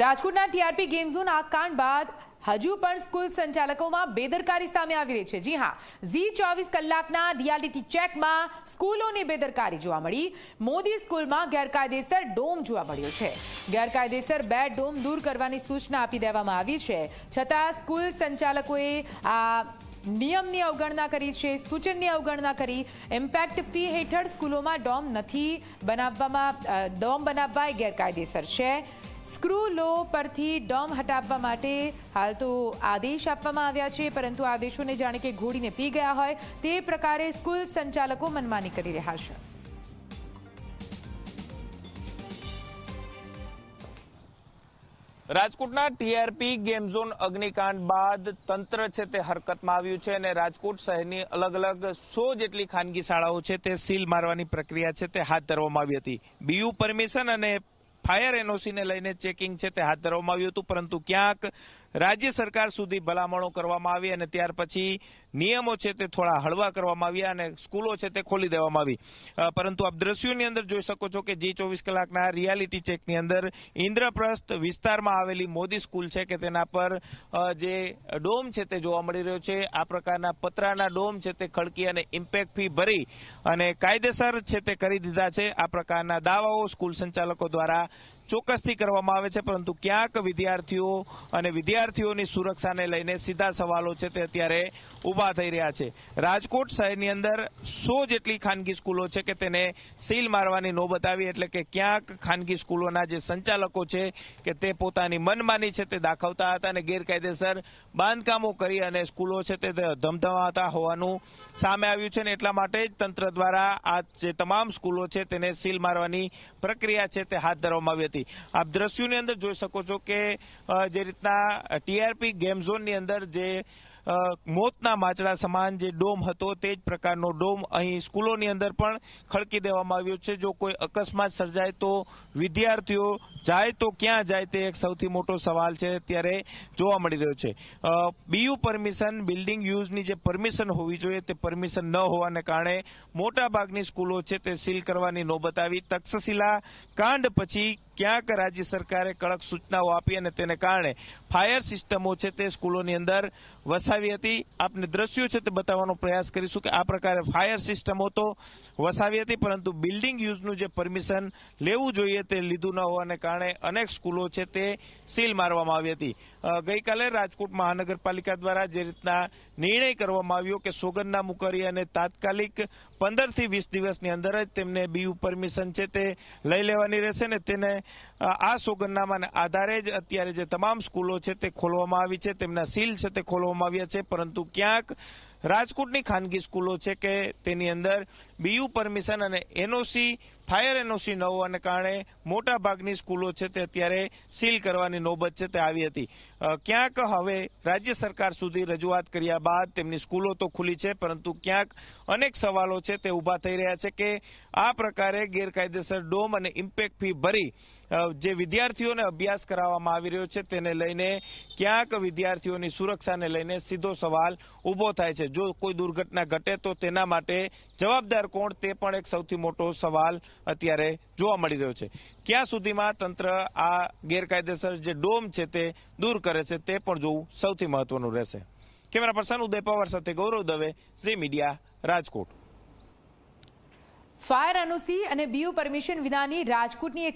રાજકોટના TRP game zone આ કાંડ બાદ હજુ પણ સ્કૂલ સંચાલકોમાં બેદરકારી સામે આવી રહી છે. જી હા, ઝી ચોવીસ કલાકના રિયાલિટી ચેકમાં સ્કૂલોની બેદરકારી જોવા મળી. મોદી સ્કૂલમાં ગેરકાયદેસર ડોમ જોવા મળ્યો છે. ગેરકાયદેસર બે ડોમ દૂર કરવાની સૂચના આપી દેવામાં આવી છે. છતાં સ્કૂલ સંચાલકોએ આ નિયમની અવગણના કરી છે, સૂચનની અવગણના કરી. ઇમ્પેક્ટ ફી હેઠળ સ્કૂલોમાં ડોમ નથી બનાવવામાં ડોમ બનાવવા એ ગેરકાયદેસર છે. સ્ક્રૂ લો પરથી ડોમ હટાવવા માટે હાલ તો આદેશ આપવામાં આવ્યા છે, પરંતુ આદેશોને જાણે કે ઘોડીને પી ગયા હોય તે પ્રકારે સ્કૂલ સંચાલકો મનમાની કરી રહ્યા છે. રાજકોટના ટીઆરપી ગેમ ઝોન અગ્નિકાંડ બાદ તંત્ર છે તે હરકતમાં આવ્યું છે અને રાજકોટ શહેરની અલગ અલગ સો જેટલી ખાનગી શાળાઓ છે તે સીલ મારવાની પ્રક્રિયા છે તે હાથ ધરવામાં આવી હતી. બીયુ પરમિશન અને ફાયર એનઓસીને લઈને ચેકિંગ છે તે હાથ ધરવામાં આવ્યું હતું પરંતુ ક્યાંક રાજ્ય સરકાર સુધી ભલામણો કરવામાં આવી અને ત્યાર પછી નિયમો છે તે થોડા હળવા કરવામાં આવ્યા અને સ્કૂલો છે તે ખોલી દેવામાં આવી. પરંતુ આપ દ્રશ્યોની અંદર જોઈ શકો છો કે જી ચોવીસ કલાકના રિયાલિટી ચેકની અંદર ઇન્દ્રપ્રસ્થ વિસ્તારમાં આવેલી મોદી સ્કૂલ છે કે તેના પર જે ડોમ છે તે જોવા મળી રહ્યો છે. આ પ્રકારના પતરાના ડોમ છે તે ખડકી અને ઇમ્પેક્ટ ફી ભરી અને કાયદેસર છે તે કરી દીધા છે. આ પ્રકારના દાવાઓ સ્કૂલ સંચાલકો દ્વારા ચોક્કસથી કરવામાં આવે છે, પરંતુ ક્યાંક વિદ્યાર્થીઓ અને વિદ્યાર્થીઓની સુરક્ષાને લઈને સીધા સવાલો છે તે અત્યારે ઊભા થઈ રહ્યા છે. રાજકોટ શહેરની અંદર સો જેટલી ખાનગી સ્કૂલો છે કે તેને સીલ મારવાની નોબત આવી એટલે કે ક્યાંક ખાનગી સ્કૂલોના જે સંચાલકો છે કે તે પોતાની મનમાની છે તે દાખવતા હતા અને ગેરકાયદેસર બાંધકામો કરી અને સ્કૂલો છે તે ધમધમાતા હોવાનું સામે આવ્યું છે ને એટલા માટે જ તંત્ર દ્વારા આ જે તમામ સ્કૂલો છે તેને સીલ મારવાની પ્રક્રિયા છે તે હાથ ધરવામાં આવી હતી. આપ દ્રશ્યોની અંદર જોઈ શકો છો કે જે રીતના ટીઆરપી ગેમ ઝોનની અંદર જે મોતના માચડા સમાન જે ડોમ હતો તે જ પ્રકારનો ડોમ અહીં સ્કૂલોની અંદર પણ ખડકી દેવામાં આવ્યો છે. જો કોઈ અકસ્માત સર્જાય તો વિદ્યાર્થીઓ જાય તો ક્યાં જાય તે એક સૌથી મોટો સવાલ છે ત્યારે જોવા મળી રહ્યો છે. બીયુ પરમિશન, બિલ્ડિંગ યુઝની જે પરમિશન હોવી જોઈએ તે પરમિશન ન હોવાને કારણે મોટાભાગની સ્કૂલો છે તે સીલ કરવાની નોબત આવી. તક્ષશિલા કાંડ પછી ક્યાંક રાજ્ય સરકારે કડક સૂચનાઓ આપી અને તેને કારણે ફાયર સિસ્ટમો છે તે સ્કૂલોની અંદર વસાવી હતી. આપને દ્રશ્યો છે તે બતાવવાનો પ્રયાસ કરીશું કે આ પ્રકારે ફાયર સિસ્ટમો તો વસાવી હતી, પરંતુ બિલ્ડિંગ યુઝનું જે પરમિશન લેવું જોઈએ તે લીધું ન હોવાને કારણે અનેક સ્કૂલો છે તે સીલ મારવામાં આવી હતી. ગઈકાલે રાજકોટ મહાનગરપાલિકા દ્વારા જે રીતના નિર્ણય કરવામાં આવ્યો કે સોગંદના મુકરી અને તાત્કાલિક પંદરથી વીસ દિવસની અંદર જ તેમને બીયુ પરમિશન છે તે લઈ લેવાની રહેશે ને તેને આ સોગંદનામાના આધારે જ અત્યારે જે તમામ સ્કૂલો છે તે ખોલવામાં આવી છે, તેમના સીલ છે તે ખોલવામાં આવ્યા છે પરંતુ ક્યાંક રાજકોટની ખાનગી સ્કૂલો છે કે તેની અંદર બીયુ પરમિશન અને એનઓસી, ફાયર એનઓસી ન હોવાને કારણે મોટા ભાગની સ્કૂલો છે તે અત્યારે સીલ કરવાની નોબત છે તે આવી હતી. ક્યાંક હવે રાજ્ય સરકાર સુધી રજૂઆત કર્યા બાદ તેમની સ્કૂલો તો ખુલી છે, પરંતુ ક્યાંક અનેક સવાલો છે તે ઊભા થઈ રહ્યા છે કે આ પ્રકારે ગેરકાયદેસર ડોમ અને ઇમ્પેક્ટ ફી ભરી જે વિદ્યાર્થીઓને અભ્યાસ કરાવવામાં આવી રહ્યો છે તેને લઈને ક્યાંક વિદ્યાર્થીઓની સુરક્ષાને લઈને સીધો સવાલ ઊભો થાય છે. જો કોઈ દુર્ઘટના ઘટે તો તેના માટે જવાબદાર કોણ તે પણ એક સૌથી મોટો સવાલ અત્યારે જોવા મળી રહ્યો છે. ક્યાં સુધીમાં તંત્ર આ ગેરકાયદેસર જે ડોમ છે તે દૂર કરે છે તે પણ જોવું સૌથી મહત્વનું રહેશે. કેમેરા પર્સન ઉદય પવાર સાથે Gaurav Dave, Zee Media, Rajkot. Fire NOC અને બીયુ પરમિશન વિનાની રાજકોટની એક